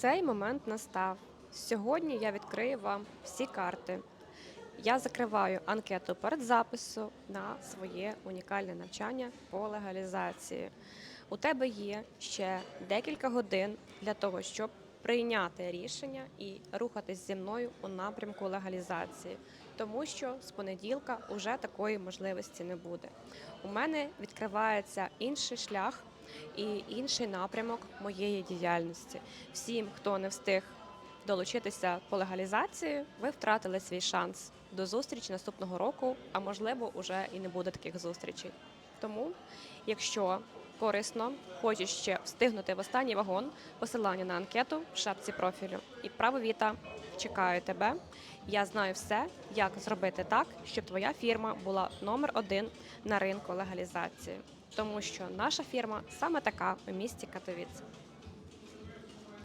Цей момент настав. Сьогодні я відкрию вам всі карти. Я закриваю анкету перед запису на своє унікальне навчання по легалізації. У тебе є ще декілька годин для того, щоб прийняти рішення і рухатись зі мною у напрямку легалізації, тому що з понеділка вже такої можливості не буде. У мене відкривається інший шлях і інший напрямок моєї діяльності. Всім, хто не встиг долучитися по легалізації, ви втратили свій шанс. До зустрічі наступного року, а можливо, уже і не буде таких зустрічей. Тому, якщо корисно, хочеш ще встигнути в останній вагон, посилання на анкету в шапці профілю. І право віта чекаю тебе. Я знаю все, як зробити так, щоб твоя фірма була номер один на ринку легалізації, тому що наша фірма саме така у місті Катовіце.